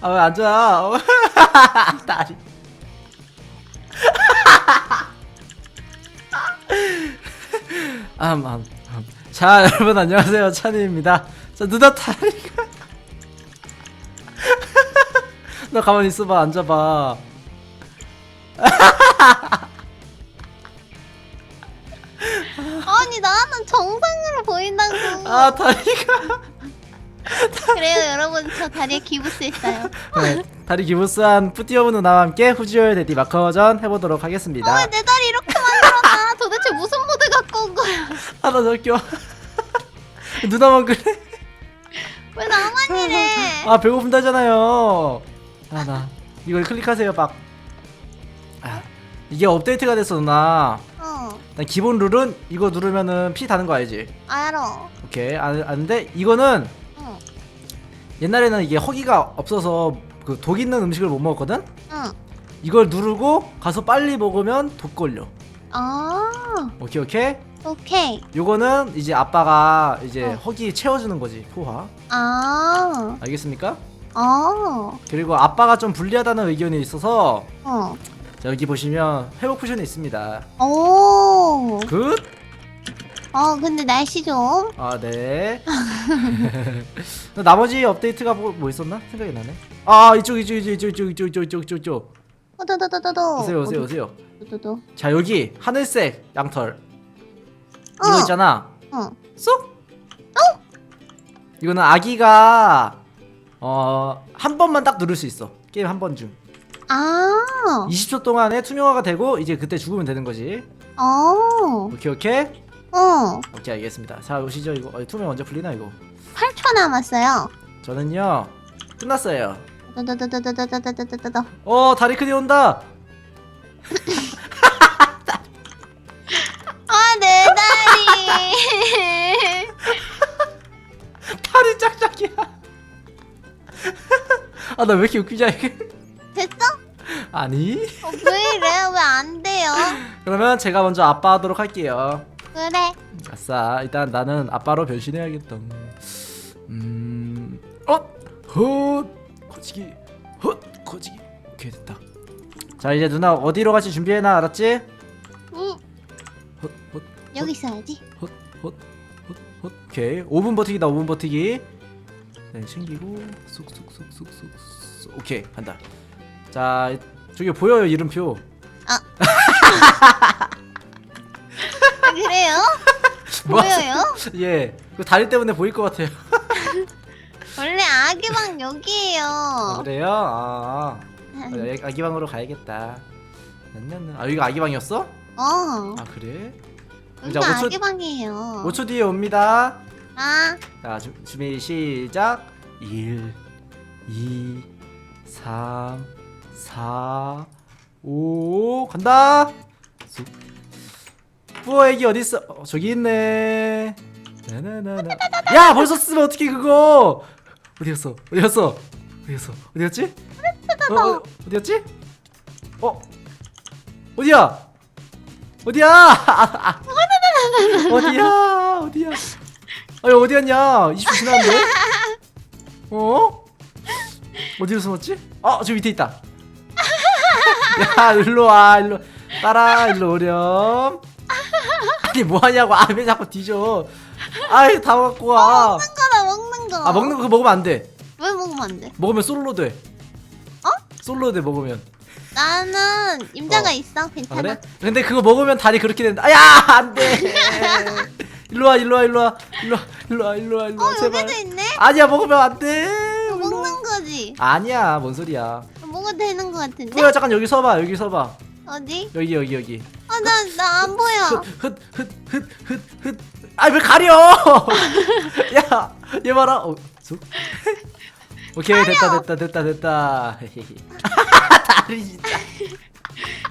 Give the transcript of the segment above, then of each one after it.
아 왜 앉아? 어. 다리. 음, 음, 음. 자 여러분 안녕하세요 찬이입니다. 자 누나 다리가. 너 가만히 있어봐 앉아봐. 아니 나는 정상으로 보인다고. 아 다리가. 그래요 여러분 저 다리에 기부스했어요. 네, 다리 기부스한 뿌띠오브 누나와 함께 후지오의 데디 마커전 해보도록 하겠습니다. 어, 내 다리 이렇게 만들어놔. 도대체 무슨 모드 갖고 온 거야? 하나 더 껴. 누나만 그래? 왜 나만 이래? 아 배고픈다잖아요. 하나 이걸 클릭하세요 빡. 아, 이게 업데이트가 됐어 누나. 어, 난 기본 룰은 이거 누르면은 피 다는 거 알지? 알아. 오케이 아, 아는데 이거는 응, 옛날에는 이게 허기가 없어서 그 독 있는 음식을 못 먹었거든? 응. 이걸 누르고 가서 빨리 먹으면 독 걸려. 아, 오케이 오케이. 오케이. 요거는 이제 아빠가 이제 어. 허기 채워주는 거지 포화. 아, 알겠습니까? 어, 그리고 아빠가 좀 불리하다는 의견이 있어서 어, 자 여기 보시면 회복 쿠션이 있습니다. 오. 굿. 어, 근데 날씨 좀. 아 네. 나머지 업데이트가 뭐, 뭐 있었나 생각이 나네. 아 이쪽 이쪽 이쪽 이쪽 이쪽 이쪽 이쪽 이쪽 이쪽. 어더더더더더. 오세요 오세요 오세요. 도도도. 자 여기 하늘색 양털 어. 이거 있잖아. 어. 쏙. 이거는 아기가 어 한 번만 딱 누를 수 있어. 게임 한 번 중. 아, 20초 동안에 투명화가 되고 이제 그때 죽으면 되는 거지. 어, 오케이 오케이. 어. 오케이 알겠습니다. 자 오시죠 이거 어, 투명 언제 풀리나 이거. 8초 남았어요. 저는요 끝났어요. 어 다리 크디 온다. 아, 내 다리. 다리 짝짝이야. 아 나 왜 이렇게 웃기냐 이게. 됐어? 아니. 어, 왜 이래? 왜 안 돼요? 그러면 제가 먼저 아빠 하도록 할게요. 그래. 아싸 일단 나는 아빠로 변신해야겠다. 음. 어. 헛. 거지기. 헛. 거지기. 오케이 됐다. 자 이제 누나 어디로 갈지 준비해놔 알았지? 응, 헛. 헛. 여기 있어야지. 헛, 헛, 헛, 헛. 오케이. 5분 버티기다. 5분 버티기. 네, 챙기고 쏙쏙쏙쏙쏙. 오케이. 간다. 자, 저기 보여요, 이름표. 아, 보여요? 예. 그 다리 때문에 보일 것 같아요. 원래 아기방 여기에요. 아, 그래요? 아. 아, 여기 아기방으로 가야겠다. 난 아, 여기가 아기방이었어? 어, 아, 그래? 여기가 자, 5초 아기방이에요. 5초 뒤에 옵니다. 아, 자, 주, 준비 시작. 1 2 3 4 5 간다. 쑥. 뿌어 애기 어디 있어? 어, 저기 있네. 나나나나. 야, 벌써 쓰면 어떻게 그거? 어디 갔어? 어디 갔어? 어디 갔어? 어디 갔지? 어, 어, 어디 갔지? 어? 어디야? 어디야? 어디야? 어디야? 아니 어디 갔냐? 20초 지났는데? 어? 어디로 숨었지? 아, 저 밑에 있다. 야, 일로 와, 일로 따라, 일로 오렴. 아니 뭐 하냐고? 아, 왜 자꾸 뒤져? 아이, 다 갖고 와. 먹는 거다 먹는 거. 아, 먹는 거 그거 먹으면 안 돼. 왜 먹으면 안 돼? 먹으면 솔로 돼. 어? 솔로 돼 먹으면. 나는 임자가 어. 있어. 아, 괜찮아. 그래? 근데 그거 먹으면 다리 그렇게 된다. 아야, 안 돼. 일로 와, 일로 와, 일로 와, 일로 와, 일로 와, 일로 와, 일로 와, 어, 제발. 여기도 있네. 아니야, 먹으면 안 돼. 이거 일로 와. 먹는 거지. 아니야, 뭔 소리야. 먹어도 되는 거 같은데. 뿌야 잠깐 여기 서봐, 여기 서봐. 어디? 여기, 여기, 여기. 아, 나나 안 보여. 흩, 흩, 흩, 흩, 흩. 아이 왜 가려? 야, 얘 봐라. 어, 쑥. 오케이, 됐다, 됐다, 됐다, 됐다. 다리 진짜.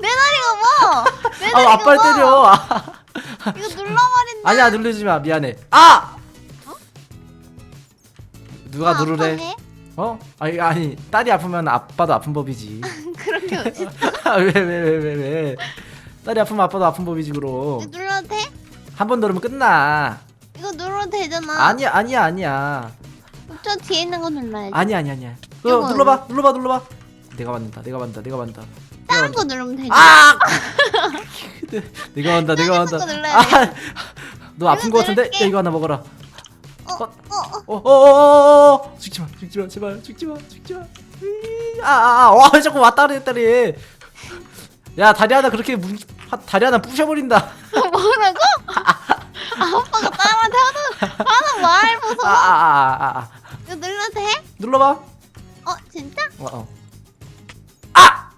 내 다리가 뭐? 내 다리가 아, 아빠를 뭐? 때려. 아. 이거 눌러버린다. 아니야, 누르지 마. 미안해. 아! 누가 아, 누르래? 아파해? 어? 아니, 아니, 딸이 아프면 아빠도 아픈 법이지. 그런 게 어딨어? 왜, 왜, 왜, 왜, 왜? 딸이 아프면 아빠도 아픈 법이지, 그럼. 눌러도 돼? 한 번 누르면 끝나. 이거 눌러도 되잖아. 아니야, 아니야, 아니야. 저 뒤에 있는 거 눌러야지. 아니야, 아니야, 아니야. 이거. 눌러봐 눌러봐 눌러봐 내가 만든다 내가 만든다 내가 만든다 다른 거. 누르면 되지. 아 네, 내가 만다 내가 만다 돼. 아너 아픈 거 같은데. 야 이거 하나 먹어라 어, 어, 어. 어어어어어 죽지 마 죽지 마 제발 죽지 마 죽지 마 아아아 자꾸 왔다 갔다 해. 야 다리 하나 그렇게 뭉 하- 다리 하나 부셔버린다 뭐라고? 아빠가 딸한테 하는 하는 말 무서워. 아아아아 아, 이거 눌러도 돼? 눌러봐 어 진짜? 어, 어. 아!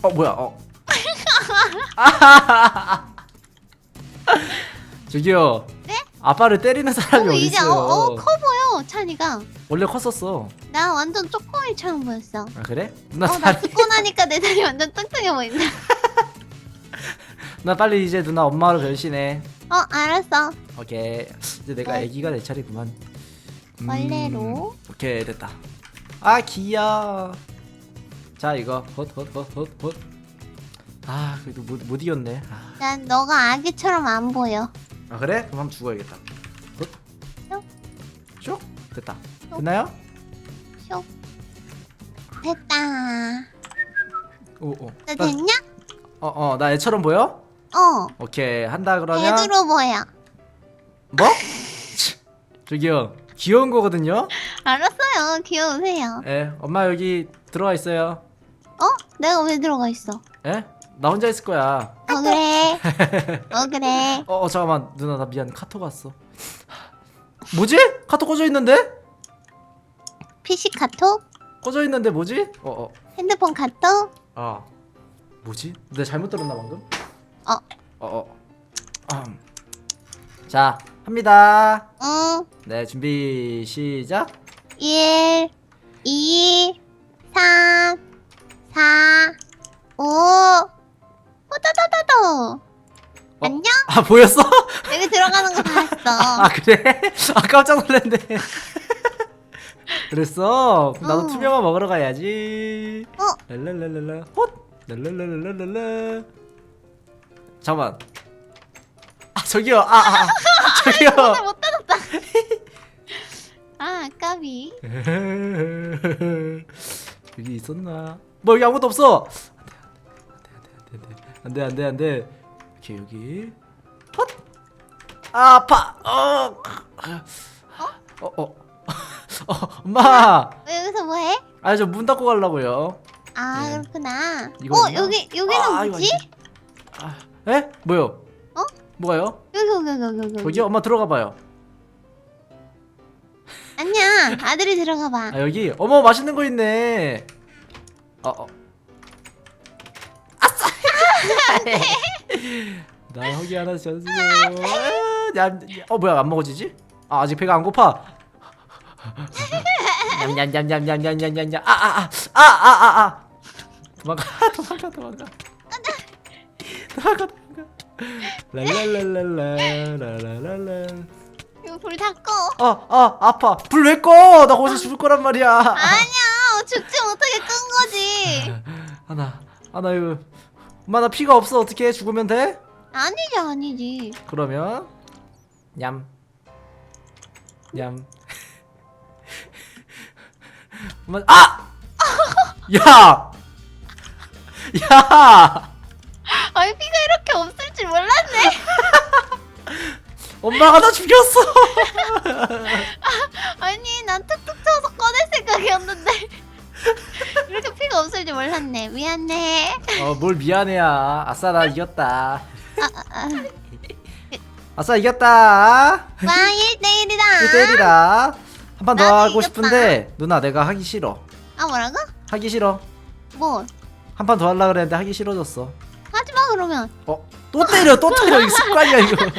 어 뭐야 어 저기요 네? 아빠를 때리는 사람이 어 어디 이제 있어요 어, 어, 커 보여 찬이가. 원래 컸었어 나 완전 쪼꼬미처럼 보였어. 아 그래? 누나 어, 나 다리 듣고 나니까 내 다리 완전 뚱뚱해 보인다. 나 빨리 이제 누나 엄마로 변신해 어, 알았어. 오케이 이제 내가 네. 애기가 내 차례구만 음, 원래로. 오케이 됐다 아 귀여워 자 이거 헛헛헛헛 헛 아 그래도 못, 못 이겼네 아, 난 너가 아기처럼 안 보여. 아 그래? 그럼 한번 죽어야겠다 헛 슉. 슉 됐다 됐나요? 슉. 됐다. 오 오 나 됐냐? 어어 나 애처럼 보여? 어. 오케이 한다 그러면 애들어 보여. 뭐? 치, 저기요 귀여운 거거든요 알았어요. 귀여우세요. 예 엄마 여기 들어가 있어요 어? 내가 왜 들어가 있어? 예? 나 혼자 있을 거야 어 그래. 어 그래. 어, 어 잠깐만 누나 나 미안 카톡 왔어 뭐지? 카톡 꺼져 있는데? PC 카톡? 꺼져 있는데 뭐지? 어어 핸드폰 카톡? 아 뭐지? 내가 잘못 들었나 방금? 어. 어어 음. 자 합니다 응. 네 준비 시작 1 2 3 4 5 호다다다도 안녕? 아 보였어? 여기 들어가는 거 봤어 아 그래? 아 깜짝 놀랐네 그랬어? 그럼 나도 어. 투명한 먹으러 가야지 어? 랄랄랄랄라 헛 랄랄랄랄랄라 잠깐만. 아 저기요. 아, 아, 아. 저기요. 못 닫았다. 아 까비. 여기 있었나? 뭐 여기 아무것도 없어. 안돼 안돼 안돼 안돼 오케이 여기. 헛! 아, 아파! 어어어. 어, 어. 어, 엄마! 왜 여기서 뭐 해? 아 저 문 닫고 가려고요. 아 네. 그렇구나. 이거 어 있나? 여기 여기는 아, 이거 뭐지? 아, 에? 뭐요? 어? 뭐가요? 여기 여기 여기 여기 여기. 여기요? 엄마 들어가 봐요. 아니야 아들이 들어가 봐. 아 여기? 어머 맛있는 거 있네. 어, 어. 아싸! 나 허기 하나 줬어 아, 야, 어 뭐야 안 먹어지지? 아 아직 배가 안 고파. 냠냠냠냠냠냠냠냠. 아아아아아아 아. 도망가 도망가 도망가 도망가 도망가 랄랄랄랄라 랄랄랄라 이거 불 다 꺼. 아, 아, 아파. 불 왜 꺼? 나 거기서 죽을 거란 말이야. 아니야 죽지 못하게 끈 거지 하나, 하나 이거. 엄마 나 피가 없어. 어떻게 해? 죽으면 돼? 아니지 아니지 그러면 냠, 냠. 엄마, 아! 야, 야, 몰랐네 엄마가 나 죽였어. 아니 난 툭툭 쳐서 꺼낼 생각이었는데 이렇게 피가 없을 줄 몰랐네 미안해 어, 뭘 미안해야. 아싸 나 이겼다. 아, 아, 아싸 이겼다. 와 1대1이다 1대1이다. 한 판 더 나도 하고 이겼다. 싶은데 누나 내가 하기 싫어. 아 뭐라고? 하기 싫어. 뭐 한 판 더 하려 그랬는데 하기 싫어졌어. 하지마 그러면 어? 또 때려 또 때려 이거 습관이야 이거.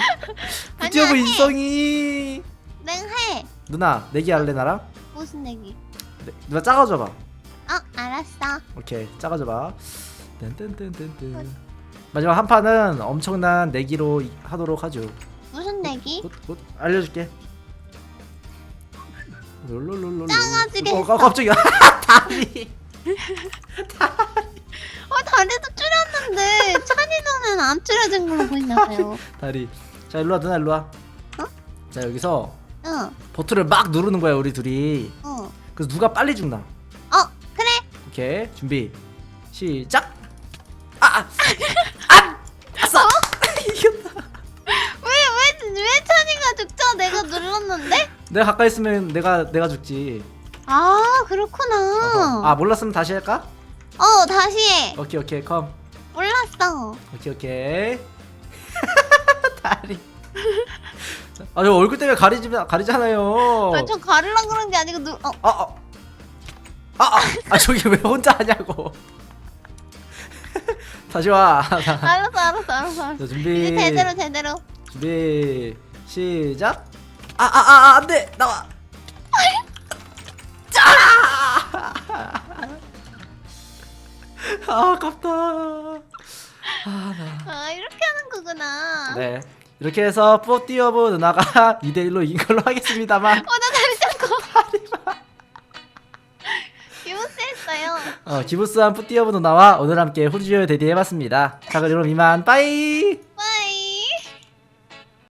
해. 인성이. 맹해 누나 내기 할래 나랑? 무슨 얘기 네, 누나 작아져봐. 어 알았어 오케이 작아져봐. 뜬뜬뜬뜬뜬. 마지막 한 판은 엄청난 내기로 이- 하도록 하죠. 무슨 내기? 곧, 곧 알려줄게. 롤롤롤롤. 작아지겠어. 어, 까- 깜짝이야. 다리. 어 다리도 안 줄여진 걸로 보이나봐요 다리. 자 일로 와 누나 일로 와. 어? 자 여기서 어 버튼을 막 누르는 거야 우리 둘이. 어. 그래서 누가 빨리 죽나? 어 오케이 준비 시작 아! 아! 아! 아싸! 이겼다 왜 왜 왜 찬이가 죽죠? 내가 눌렀는데? 내가 가까이 있으면 내가 내가 죽지 아 그렇구나. 아 몰랐으면 다시 할까? 어 다시 해. 오케이 오케이 컴 몰랐어. 오케이 오케이 다리 아저 얼굴 때문에 가리지 가리잖아요 아, 저 가르려 그런 게 아니고 누. 어. 아, 아, 아, 아, 아 저기 왜 혼자 하냐고. 다시 와. 자, 알았어 알았어 알았어. 알았어. 준비. 이제 제대로 제대로. 준비. 시작. 아, 아, 아, 아, 안 돼. 나와. 아, 아깝다. 아, 나. 아 이렇게 하는 거구나. 네. 이렇게 해서 뽀띠어브 누나가 2대 1로 이긴 걸로 하겠습니다만. 어나 다리 잡고. 기부스했어요. 어, 기부스한 푸띠어브 누나와 오늘 함께 후지오 대디 해봤습니다. 자 그럼 이만 빠이! 빠이.